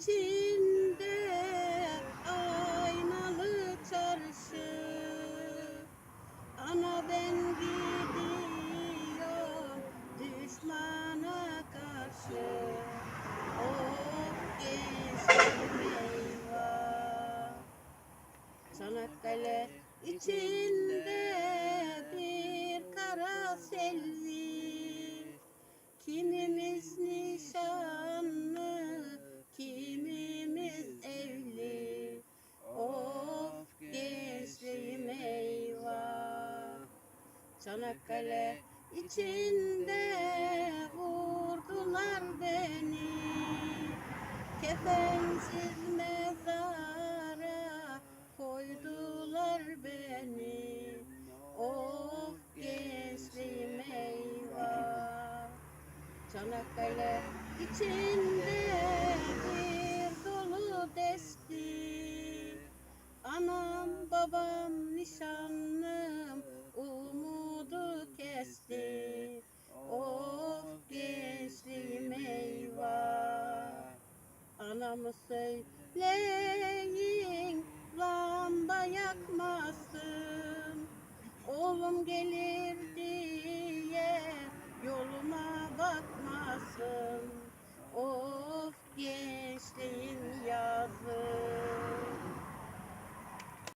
içinde aynalı çarşı. Ana ben gidiyorum düşmana karşı. Of gençlerim eyvah. Çanakkale içinde Çanakkale içinde vurdular beni. Kefensiz mezara koydular beni. Of gençliğim eyvah. Çanakkale içinde bir dolu desti. Anam babam nişanlım selamı söyleyin Lamba yakmasın. Oğlum gelir diye yoluma bakmasın. Oğlum